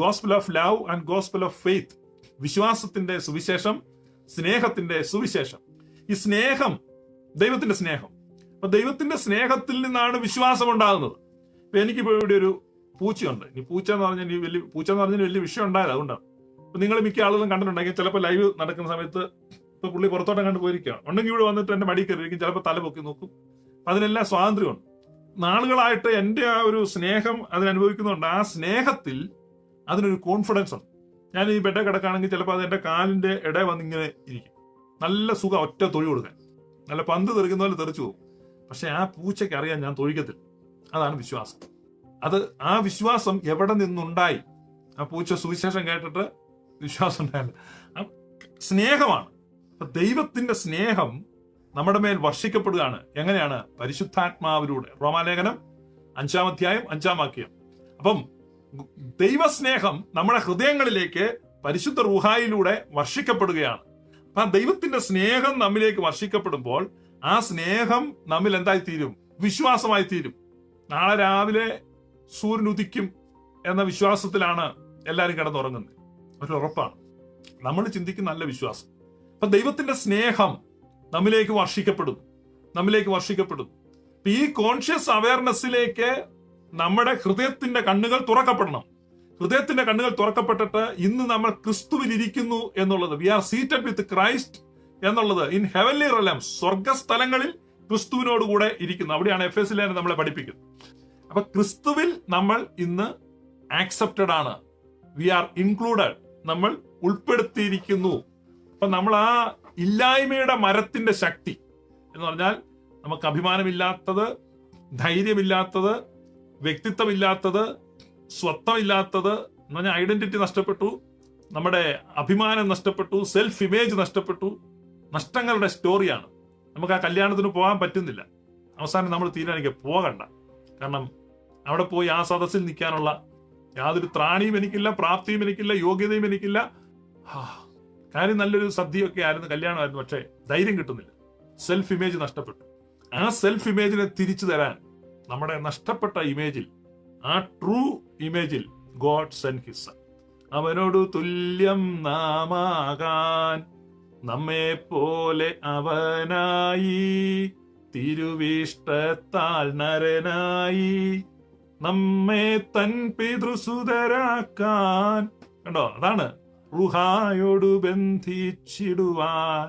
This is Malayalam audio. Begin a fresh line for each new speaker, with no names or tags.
Gospel of love and gospel of faith വിശ്വാസത്തിന്റെ സുവിശേഷം സ്നേഹത്തിന്റെ സുവിശേഷം. ഈ സ്നേഹം ദൈവത്തിന്റെ സ്നേഹം. അപ്പൊ ദൈവത്തിന്റെ സ്നേഹത്തിൽ നിന്നാണ് വിശ്വാസം ഉണ്ടാകുന്നത് ഇപ്പൊ എനിക്കിപ്പോ ഇവിടെ ഒരു പൂച്ചയുണ്ട്. ഇനി പൂച്ച എന്ന് പറഞ്ഞാൽ വലിയ പൂച്ച എന്ന് പറഞ്ഞാൽ വലിയ വിഷയം ഉണ്ടായത് അതുകൊണ്ടാണ്. അപ്പൊ നിങ്ങൾ മിക്ക ആളുകളും കണ്ടിട്ടുണ്ടെങ്കിൽ ചിലപ്പോൾ ലൈവ് നടക്കുന്ന സമയത്ത് ഇപ്പൊ പുള്ളി പുറത്തോട്ടം കണ്ട് പോയിരിക്കുകയാണ്. ഉണ്ടെങ്കിൽ ഇവിടെ വന്നിട്ട് എന്റെ മടി കയറിയിരിക്കും ചിലപ്പോൾ തല പൊക്കി നോക്കും. അതിനെല്ലാം സ്വാതന്ത്ര്യമുണ്ട്. നാളുകളായിട്ട് എന്റെ ആ ഒരു സ്നേഹം അതിനനുഭവിക്കുന്നുണ്ട്. ആ സ്നേഹത്തിൽ അതിനൊരു കോൺഫിഡൻസ് ഉണ്ട്. ഞാൻ ഈ ബെഡ് കിടക്കുകയാണെങ്കിൽ ചിലപ്പോൾ അത് എന്റെ കാലിന്റെ ഇട വന്നിങ്ങനെ ഇരിക്കും. നല്ല സുഖം ഒറ്റ തൊഴി കൊടുക്കാൻ. നല്ല പന്ത് തെറിക്കുന്ന പോലെ തെറിച്ചു പോകും. പക്ഷെ ആ പൂച്ചയ്ക്ക് അറിയാൻ ഞാൻ തൊഴിക്കത്തില്ല. അതാണ് വിശ്വാസം. അത് ആ വിശ്വാസം എവിടെ നിന്നുണ്ടായി? ആ പൂച്ച സുവിശേഷം കേട്ടിട്ട് വിശ്വാസം ഉണ്ടായില്ല. സ്നേഹമാണ്. അപ്പൊ ദൈവത്തിന്റെ സ്നേഹം നമ്മുടെ മേൽ വർഷിക്കപ്പെടുകയാണ്. എങ്ങനെയാണ്? പരിശുദ്ധാത്മാവിലൂടെ. റോമാലേഖനം അഞ്ചാം അധ്യായം അഞ്ചാം വാക്യം. അപ്പം ദൈവസ്നേഹം നമ്മുടെ ഹൃദയങ്ങളിലേക്ക് പരിശുദ്ധ റുഹായിലൂടെ വർഷിക്കപ്പെടുകയാണ്. അപ്പൊ ആ ദൈവത്തിന്റെ സ്നേഹം നമ്മിലേക്ക് വർഷിക്കപ്പെടുമ്പോൾ ആ സ്നേഹം നമ്മിൽ എന്തായി തീരും വിശ്വാസമായി തീരും നാളെ രാവിലെ സൂര്യൻ ഉദിക്കും എന്ന വിശ്വാസത്തിലാണ് എല്ലാവരും കിടന്നുറങ്ങുന്നത്. ഒരു ഉറപ്പാണ്. നമ്മൾ ചിന്തിക്കുന്ന നല്ല വിശ്വാസം. അപ്പൊ ദൈവത്തിന്റെ സ്നേഹം നമ്മിലേക്ക് വർഷിക്കപ്പെടും. നമ്മിലേക്ക് വർഷിക്കപ്പെടും. ഈ കോൺഷ്യസ് അവയർനെസ്സിലേക്ക് നമ്മുടെ ഹൃദയത്തിന്റെ കണ്ണുകൾ തുറക്കപ്പെടണം. ഹൃദയത്തിന്റെ കണ്ണുകൾ തുറക്കപ്പെട്ടിട്ട് ഇന്ന് നമ്മൾ ക്രിസ്തുവിൽ ഇരിക്കുന്നു എന്നുള്ളത് we are seated with Christ എന്നുള്ളത് ഇൻ ഹെവൻലി റലം സ്വർഗസ്ഥലങ്ങളിൽ ക്രിസ്തുവിനോടുകൂടെ ഇരിക്കുന്നു. അവിടെയാണ് എഫ് എസ് നമ്മളെ പഠിപ്പിക്കുന്നത്. അപ്പൊ ക്രിസ്തുവിൽ നമ്മൾ ഇന്ന് ആക്സെപ്റ്റഡ് ആണ്. വി ആർ ഇൻക്ലൂഡഡ് നമ്മൾ ഉൾപ്പെടുത്തിയിരിക്കുന്നു. അപ്പൊ നമ്മൾ ആ ഇല്ലായ്മയുടെ മരത്തിന്റെ ശക്തി എന്ന് പറഞ്ഞാൽ നമുക്ക് അഭിമാനമില്ലാത്തത് ധൈര്യമില്ലാത്തത് വ്യക്തിത്വമില്ലാത്തത് സ്വത്വമില്ലാത്തത് എന്ന് പറഞ്ഞാൽ ഐഡന്റിറ്റി നഷ്ടപ്പെട്ടു നമ്മുടെ അഭിമാനം നഷ്ടപ്പെട്ടു സെൽഫ് ഇമേജ് നഷ്ടപ്പെട്ടു നഷ്ടങ്ങളുടെ സ്റ്റോറിയാണ് നമുക്ക് ആ കല്യാണത്തിന് പോകാൻ പറ്റുന്നില്ല. അവസാനം നമ്മൾ തീരുമാനിക്കുക പോകണ്ട. കാരണം അവിടെ പോയി ആ സദസ്സിൽ നിൽക്കാനുള്ള യാതൊരു ത്രാണിയും എനിക്കില്ല പ്രാപ്തിയും എനിക്കില്ല യോഗ്യതയും എനിക്കില്ല. കാര്യം നല്ലൊരു സദ്യയൊക്കെ ആയിരുന്നു കല്യാണമായിരുന്നു പക്ഷേ ധൈര്യം കിട്ടുന്നില്ല. സെൽഫ് ഇമേജ് നഷ്ടപ്പെട്ടു. ആ സെൽഫ് ഇമേജിനെ തിരിച്ചു തരാൻ നമ്മുടെ നഷ്ടപ്പെട്ട ഇമേജിൽ ആ ട്രൂ ഇമേജിൽ ഗോഡ് സെൻ ഹിസ് അവനോട് തുല്യം നാമാകാൻ നമ്മെ പോലെ അവനായി തിരുവിഷ്ടത്താൽ നരനായി നമ്മെ തൻ പിതൃസുതരാക്കാൻ. കണ്ടോ? അതാണ് റുഹായോട് ബന്ധിച്ചിടുവാൻ